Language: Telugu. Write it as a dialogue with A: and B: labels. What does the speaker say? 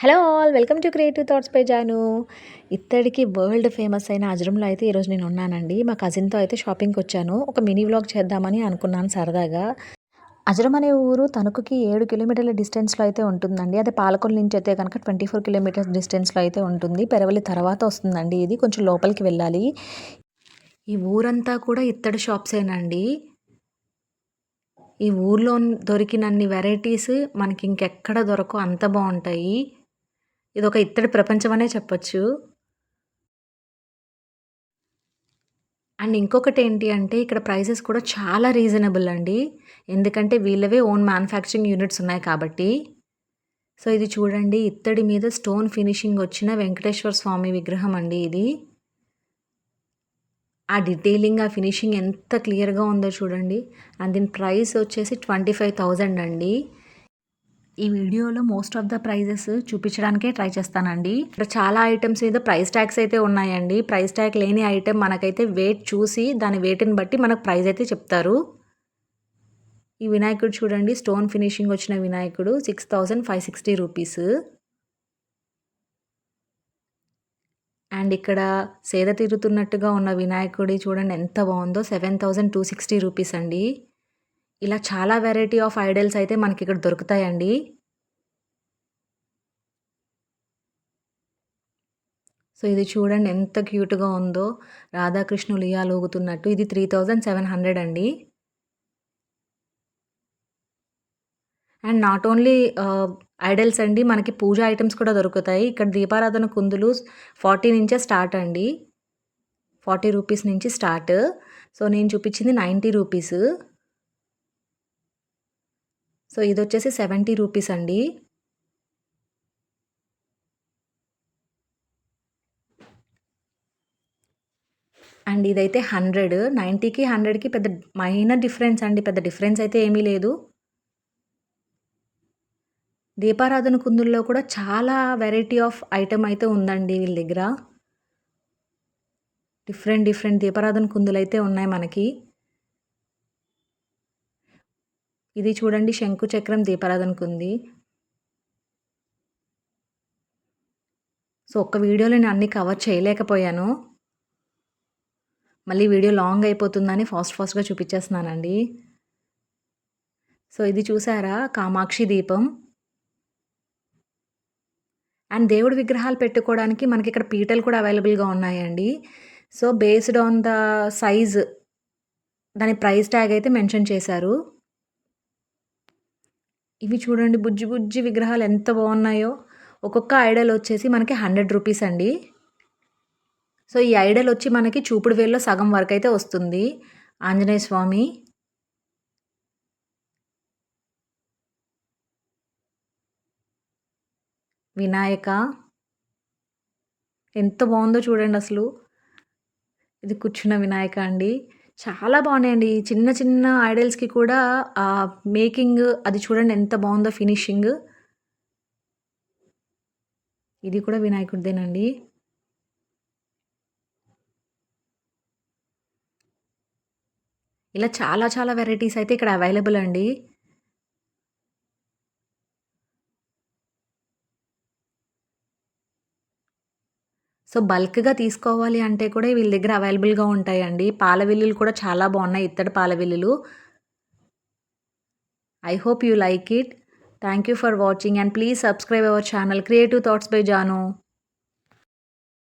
A: Hello all welcome to creative thoughts by Jaanu. ఇత్తడికి world famous అయిన అజరంలో అయితే ఈరోజు నేను ఉన్నానండి. మా కజిన్తో అయితే షాపింగ్కి వచ్చాను. ఒక మినీ వ్లాగ్ చేద్దామని అనుకున్నాను సరదాగా. అజరం అనే ఊరు తణుకుకి ఏడు కిలోమీటర్ల డిస్టెన్స్లో అయితే ఉంటుందండి. అదే పాలకొండ నుంచి అయితే కనుక ట్వంటీ ఫోర్ కిలోమీటర్స్ డిస్టెన్స్లో అయితే ఉంటుంది. పెరవలి తర్వాత వస్తుందండి ఇది. కొంచెం లోపలికి వెళ్ళాలి. ఈ ఊరంతా కూడా ఇత్తడి షాప్సేనండి ఈ ఊర్లో దొరికినన్ని వెరైటీస్ మనకి ఇంకెక్కడ దొరకవు అంత బాగుంటాయి. ఇది ఒక ఇత్తడి ప్రపంచం అనే చెప్పొచ్చు. అండ్ ఇంకొకటి ఏంటి అంటే ఇక్కడ ప్రైసెస్ కూడా చాలా రీజనబుల్ అండి. ఎందుకంటే వీళ్ళవే ఓన్ మ్యానుఫ్యాక్చరింగ్ యూనిట్స్ ఉన్నాయి కాబట్టి. సో ఇది చూడండి ఇత్తడి మీద స్టోన్ ఫినిషింగ్ వచ్చిన వెంకటేశ్వర స్వామి విగ్రహం అండి ఇది. ఆ డీటెయిలింగ్ ఆ ఫినిషింగ్ ఎంత క్లియర్గా ఉందో చూడండి. అండ్ దీని ప్రైస్ వచ్చేసి ట్వంటీ ఫైవ్ థౌజండ్ అండి. ఈ వీడియోలో మోస్ట్ ఆఫ్ ద ప్రైజెస్ చూపించడానికే ట్రై చేస్తానండి. ఇక్కడ చాలా ఐటమ్స్ మీద ప్రైస్ ట్యాగ్స్ అయితే ఉన్నాయండి. ప్రైస్ ట్యాగ్ లేని ఐటెం మనకైతే వెయిట్ చూసి దాని వెయిట్ని బట్టి మనకు ప్రైస్ అయితే చెప్తారు. ఈ వినాయకుడు చూడండి స్టోన్ ఫినిషింగ్ వచ్చిన వినాయకుడు six thousand five sixty rupees and ఇక్కడ సేద తీరుతున్నట్టుగా ఉన్న వినాయకుడి చూడండి ఎంత బాగుందో seven thousand two sixty rupees అండి. ఇలా చాలా వెరైటీ ఆఫ్ ఐడల్స్ అయితే మనకి ఇక్కడ దొరుకుతాయండి. సో ఇది చూడండి ఎంత క్యూట్గా ఉందో. రాధాకృష్ణులు ఊగుతున్నట్టు. ఇది త్రీ థౌజండ్ సెవెన్ హండ్రెడ్ అండి. అండ్ నాట్ ఓన్లీ ఐడల్స్ అండి మనకి పూజ ఐటమ్స్ కూడా దొరుకుతాయి. ఇక్కడ దీపారాధన కుందులు ఫార్టీ నుంచే స్టార్ట్ అండి. ఫార్టీ రూపీస్ నుంచి స్టార్ట్ సో నేను చూపించింది నైంటీ రూపీస్ సో ఇది వచ్చేసి సెవెంటీ రూపీస్ అండి. అండ్ ఇదైతే హండ్రెడ్. నైంటీకి హండ్రెడ్కి పెద్ద మైనర్ డిఫరెన్స్ అండి. పెద్ద డిఫరెన్స్ అయితే ఏమీ లేదు. దీపారాధన కుందుల్లో కూడా చాలా వెరైటీ ఆఫ్ ఐటెం అయితే ఉందండి వీళ్ళ దగ్గర. డిఫరెంట్ డిఫరెంట్ దీపారాధన కుందులు అయితే ఉన్నాయి మనకి. ఇది చూడండి శంకు చక్రం దీపారాధనకు ఉంది సో ఒక్క వీడియోలో నేను అన్నీ కవర్ చేయలేకపోయాను. మళ్ళీ వీడియో లాంగ్ అయిపోతుందని ఫాస్ట్ ఫాస్ట్గా చూపించేస్తున్నానండి. సో ఇది చూసారా? కామాక్షి దీపం. అండ్ దేవుడి విగ్రహాలు పెట్టుకోవడానికి మనకి ఇక్కడ పీటలు కూడా అవైలబుల్గా ఉన్నాయండి. So based on the size దాని ప్రైస్ ట్యాగ్ అయితే మెన్షన్ చేశారు. ఇవి చూడండి బుజ్జి బుజ్జి విగ్రహాలు ఎంత బాగున్నాయో. ఒక్కొక్క ఐడల్ వచ్చేసి మనకి హండ్రెడ్ రూపీస్ అండి. సో ఈ ఐడల్ వచ్చి మనకి చూపుడు వేల్లో సగం వరకు అయితే వస్తుంది. ఆంజనేయ స్వామి. వినాయక. ఎంత బాగుందో చూడండి అసలు. ఇది కూర్చున్న వినాయక అండి. చాలా బాగున్నాయండి. చిన్న చిన్న ఐడల్స్కి కూడా మేకింగ్ అది చూడండి ఎంత బాగుందో ఫినిషింగ్. ఇది కూడా వినాయకుడిదేనండి. ఇలా చాలా చాలా వెరైటీస్ అయితే ఇక్కడ అవైలబుల్ అండి. సో బల్క్గా తీసుకోవాలి అంటే కూడా వీళ్ళ దగ్గర అవైలబుల్గా ఉంటాయండి. పాల విల్లులు కూడా చాలా బాగున్నాయి. ఇత్తడి పాల విల్లులు I hope you like it thank you for watching and please subscribe our channel creative thoughts by Jaanu